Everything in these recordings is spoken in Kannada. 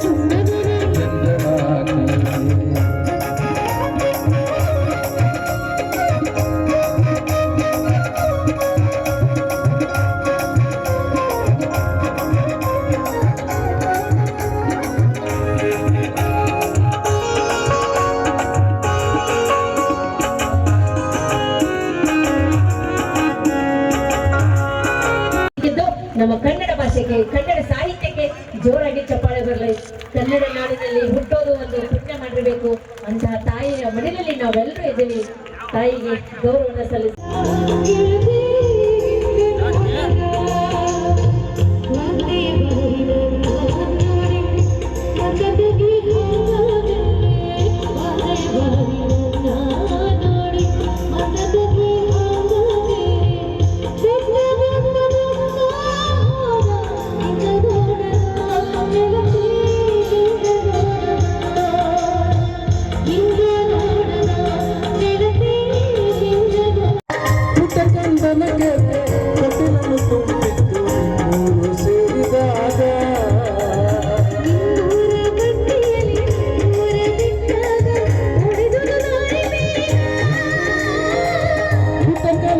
सुंदर ನಮ್ಮ ಕನ್ನಡ ಭಾಷೆಗೆ, ಕನ್ನಡ ಸಾಹಿತ್ಯಕ್ಕೆ ಜೋರಾಗಿ ಚಪ್ಪಾಳೆ ಬರಲಿ. ಕನ್ನಡ ನಾಡಿನಲ್ಲಿ ಹುಟ್ಟೋದು ಒಂದು ಪುಣ್ಯ ಮಾಡಿರಬೇಕು. ಅಂತಹ ತಾಯಿಯ ಮಡಿಲಲ್ಲಿ ನಾವೆಲ್ಲರೂ ಇದ್ದೀವಿ. ತಾಯಿಗೆ ಗೌರವನ ಸಲ್ಲಿಸಿ.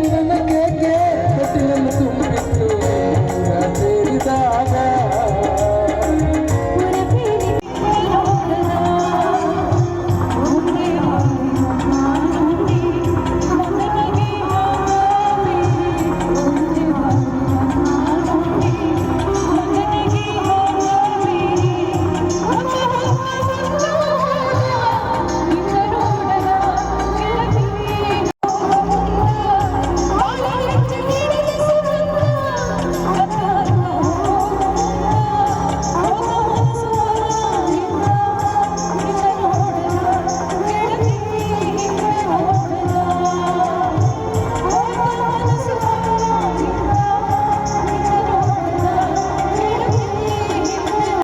Thank you.